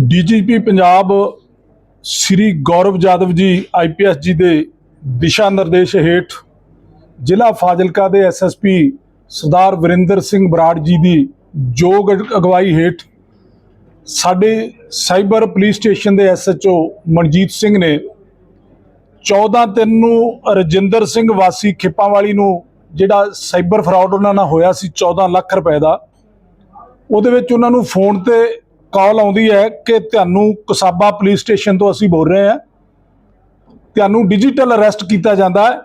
DGP Punjab Shri Gaurav Jadav ji IPS ਜੀ ਦੇ ਦਿਸ਼ਾ ਨਿਰਦੇਸ਼ ਹੇਠ ਜ਼ਿਲ੍ਹਾ ਫਾਜ਼ਿਲਕਾ ਦੇ ਐਸਐਸਪੀ ਸਰਦਾਰ ਵਰਿੰਦਰ ਸਿੰਘ ਬਰਾੜ ਜੀ ਦੀ ਯੋਗ ਅਗਵਾਈ ਹੇਠ ਸਾਡੇ ਸਾਈਬਰ ਪੁਲਿਸ ਸਟੇਸ਼ਨ ਦੇ ਐਸਐਚਓ ਮਨਜੀਤ ਸਿੰਘ ਨੇ 14 ਤਿੰਨ ਨੂੰ ਰਜਿੰਦਰ ਸਿੰਘ ਵਾਸੀ ਖਿੱਪਾਂਵਾਲੀ ਨੂੰ ਜਿਹੜਾ ਸਾਈਬਰ ਫਰਾਡ ਉਹਨਾਂ ਨਾਲ ਹੋਇਆ ਸੀ 14 ਲੱਖ ਰੁਪਏ ਦਾ, ਉਹਦੇ ਵਿੱਚ ਉਹਨਾਂ ਨੂੰ ਫੋਨ ਤੇ ਕਾਲ ਆਉਂਦੀ ਹੈ ਕਿ ਤੁਹਾਨੂੰ ਕਸਾਬਾ ਪੁਲਿਸ ਸਟੇਸ਼ਨ ਤੋਂ ਅਸੀਂ ਬੋਲ ਰਹੇ ਹਾਂ। ਤੁਹਾਨੂੰ ਡਿਜੀਟਲ ਅਰੈਸਟ ਕੀਤਾ ਜਾਂਦਾ ਹੈ।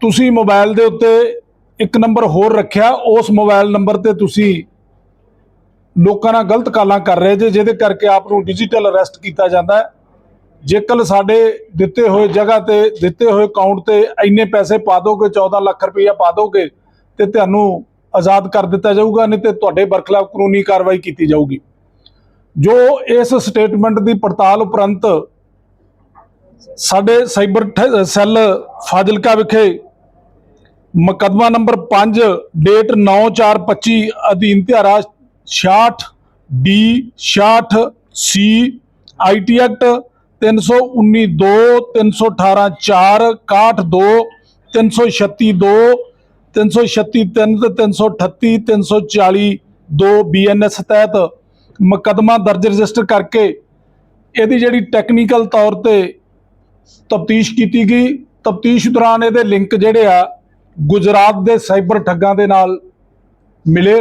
ਤੁਸੀਂ ਮੋਬਾਈਲ ਦੇ ਉੱਤੇ ਇੱਕ ਨੰਬਰ ਹੋਰ ਰੱਖਿਆ। ਉਸ ਮੋਬਾਈਲ ਨੰਬਰ ਤੇ ਤੁਸੀਂ ਲੋਕਾਂ ਨਾਲ ਗਲਤ ਕਾਲਾਂ ਕਰ ਰਹੇ ਜੇ, ਜਿਹਦੇ ਕਰਕੇ ਆਪ ਨੂੰ ਡਿਜੀਟਲ ਅਰੈਸਟ ਕੀਤਾ ਜਾਂਦਾ ਹੈ। ਜੇਕਰ ਸਾਡੇ ਦਿੱਤੇ ਹੋਏ ਜਗ੍ਹਾ ਤੇ, ਦਿੱਤੇ ਹੋਏ ਅਕਾਊਂਟ ਤੇ ਇੰਨੇ ਪੈਸੇ ਪਾ ਦੋਗੇ 14 ਲੱਖ ਰੁਪਈਆ ਪਾ ਦੋਗੇ, ਤੇ ਤੁਹਾਨੂੰ ਆਜ਼ਾਦ ਕਰ ਦਿੱਤਾ ਜਾਊਗਾ, ਨਹੀਂ ਤੇ ਤੁਹਾਡੇ ਬਰਖਲਾਫ ਕਾਨੂੰਨੀ ਕਾਰਵਾਈ ਕੀਤੀ ਜਾਊਗੀ। ਜੋ ਇਸ ਸਟੇਟਮੈਂਟ ਦੀ ਪੜਤਾਲ ਉਪਰੰਤ ਸਾਡੇ ਸਾਈਬਰ ਸੈੱਲ ਫਾਜ਼ਿਲਕਾ ਵਿਖੇ ਮੁਕੱਦਮਾ ਨੰਬਰ 5 ਡੇਟ 9425 ਅਧੀਨ ਧਾਰਾ 66 ਡੀ 66 ਸੀ ਆਈਟੀ ਐਕਟ 319 2 318 4 61 2 336 2 336 3 ਤੇ 338 340 2 ਬੀਐਨਐਸ ਤਹਿਤ ਮੁਕੱਦਮਾ ਦਰਜ ਰਜਿਸਟਰ ਕਰਕੇ ਇਹਦੀ ਜਿਹੜੀ ਟੈਕਨੀਕਲ ਤੌਰ ਤੇ ਤਫਤੀਸ਼ ਕੀਤੀ ਗਈ। ਤਫਤੀਸ਼ ਦੌਰਾਨ ਇਹਦੇ ਲਿੰਕ ਜਿਹੜੇ ਆ ਗੁਜਰਾਤ ਦੇ ਸਾਈਬਰ ਠੱਗਾਂ ਦੇ ਨਾਲ ਮਿਲੇ,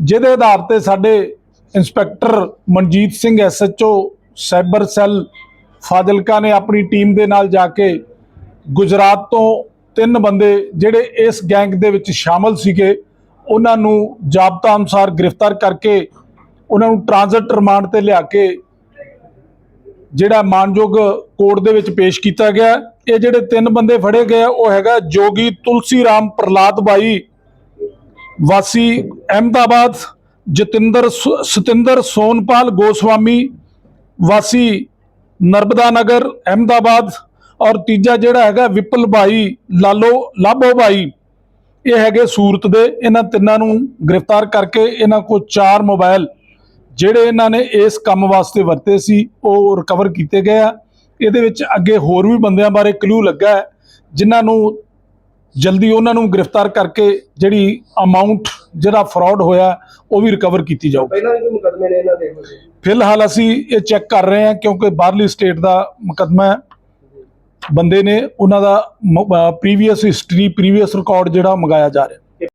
ਜਿਹਦੇ ਆਧਾਰ ਤੇ ਸਾਡੇ inspector Manjit Singh SHO cyber cell Fazilka ਨੇ ਆਪਣੀ ਟੀਮ ਦੇ ਨਾਲ ਜਾ ਕੇ ਗੁਜਰਾਤ ਤੋਂ ਤਿੰਨ ਬੰਦੇ ਜਿਹੜੇ ਇਸ ਗੈਂਗ ਦੇ ਵਿੱਚ ਸ਼ਾਮਲ ਸੀਗੇ, ਉਹਨਾਂ ਨੂੰ ਜਾਬਤਾ ਅਨੁਸਾਰ ਗ੍ਰਿਫਤਾਰ ਕਰਕੇ ਉਹਨਾਂ ਨੂੰ ਟ੍ਰਾਂਜ਼ਿਟ ਰਿਮਾਂਡ ਤੇ ਲਿਆ ਕੇ ਜਿਹੜਾ ਮਾਨਯੋਗ ਕੋਰਟ ਦੇ ਵਿੱਚ ਪੇਸ਼ ਕੀਤਾ ਗਿਆ ਇਹ ਜਿਹੜੇ ਤਿੰਨ ਬੰਦੇ ਫੜੇ ਗਏ ਉਹ ਹੈਗਾ ਜੋਗੀ ਤੁਲਸੀ ਰਾਮ ਪ੍ਰਲਾਦ ਬਾਈ, ਵਾਸੀ ਅਹਿਮਦਾਬਾਦ, ਜਤਿੰਦਰ ਸ- ਸਤਿੰਦਰ ਸੋਨਪਾਲ ਗੋਸਵਾਮੀ, ਵਾਸੀ ਨਰਮਦਾ ਨਗਰ, ਅਹਿਮਦਾਬਾਦ ਔਰ ਤੀਜਾ ਜਿਹੜਾ ਹੈਗਾ ਵਿਪਲ ਭਾਈ ਲਾਲੋ ਲਾਭੋ ਭਾਈ ਇਹ ਹੈਗੇ ਸੂਰਤ ਦੇ। ਇਹਨਾਂ ਤਿੰਨਾਂ ਨੂੰ ਗ੍ਰਿਫਤਾਰ ਕਰਕੇ ਇਹਨਾਂ ਕੋਲ ਚਾਰ ਮੋਬਾਈਲ ਜਿਹੜੇ ਇਹਨਾਂ ਨੇ ਇਸ ਕੰਮ ਵਾਸਤੇ ਵਰਤੇ ਸੀ ਉਹ ਰਿਕਵਰ ਕੀਤੇ ਗਏ ਆ। ਇਹਦੇ ਵਿੱਚ ਅੱਗੇ ਹੋਰ ਵੀ ਬੰਦਿਆਂ ਬਾਰੇ ਕਲੂ ਲੱਗਾ ਹੈ ਜਿਨ੍ਹਾਂ ਨੂੰ ਜਲਦੀ ਉਹਨਾਂ ਨੂੰ ਗ੍ਰਿਫਤਾਰ ਕਰਕੇ ਜਿਹੜੀ ਅਮਾਉਂਟ ਜਿਹੜਾ ਫਰਾਡ ਹੋਇਆ ਉਹ ਵੀ ਰਿਕਵਰ ਕੀਤੀ ਜਾਊ। ਪਹਿਲਾਂ ਵੀ ਮੁਕਦਮੇ ਨੇ ਇਹਨਾਂ ਦੇ? ਫਿਲਹਾਲ ਅਸੀਂ ਇਹ ਚੈੱਕ ਕਰ ਰਹੇ ਹਾਂ ਕਿਉਂਕਿ ਬਾਹਰਲੀ ਸਟੇਟ ਦਾ ਮੁਕੱਦਮਾ ਹੈ। ਬੰਦੇ ਨੇ ਉਹਨਾਂ ਦਾ ਪ੍ਰੀਵੀਅਸ ਹਿਸਟਰੀ ਪ੍ਰੀਵੀਅਸ ਰਿਕਾਰਡ ਜਿਹੜਾ ਮੰਗਾਇਆ ਜਾ ਰਿਹਾ।